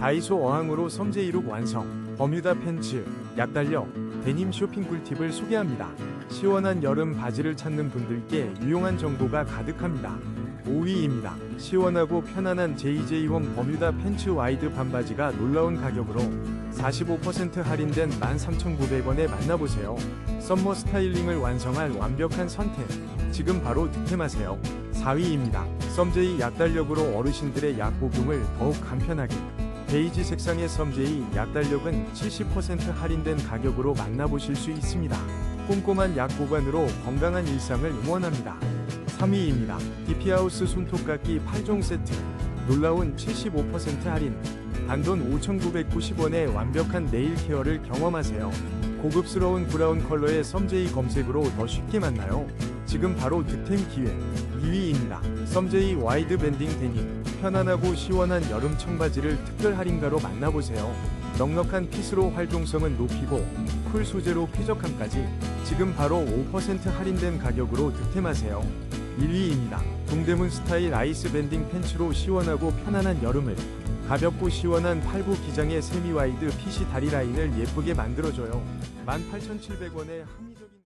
다이소 어항으로 섬재이룩 완성, 버뮤다 팬츠, 약달력, 데님 쇼핑 꿀팁을 소개합니다. 시원한 여름 바지를 찾는 분들께 유용한 정보가 가득합니다. 5위입니다. 시원하고 편안한 JJ1 버뮤다 팬츠 와이드 반바지가 놀라운 가격으로 45% 할인된 13,900원에 만나보세요. 썸머 스타일링을 완성할 완벽한 선택. 지금 바로 득템하세요. 4위입니다. 썸제이 약달력으로 어르신들의 약 복용을 더욱 간편하게. 베이지 색상의 썸제이 약달력은 70% 할인된 가격으로 만나보실 수 있습니다. 꼼꼼한 약 보관으로 건강한 일상을 응원합니다. 3위입니다. 디피하우스 손톱깎이 8종 세트. 놀라운 75% 할인. 단돈 5,990원의 완벽한 네일 케어를 경험하세요. 고급스러운 브라운 컬러의 썸제이 검색으로 더 쉽게 만나요. 지금 바로 득템 기회. 2위입니다. 썸제이 와이드 밴딩 데님. 편안하고 시원한 여름 청바지를 특별 할인가로 만나보세요. 넉넉한 핏으로 활동성은 높이고 쿨 소재로 쾌적함까지 지금 바로 5% 할인된 가격으로 득템하세요. 1위입니다. 동대문 스타일 아이스 밴딩 팬츠로 시원하고 편안한 여름을 가볍고 시원한 팔부 기장의 세미 와이드 핏이 다리 라인을 예쁘게 만들어줘요. 18,700원의 합리적인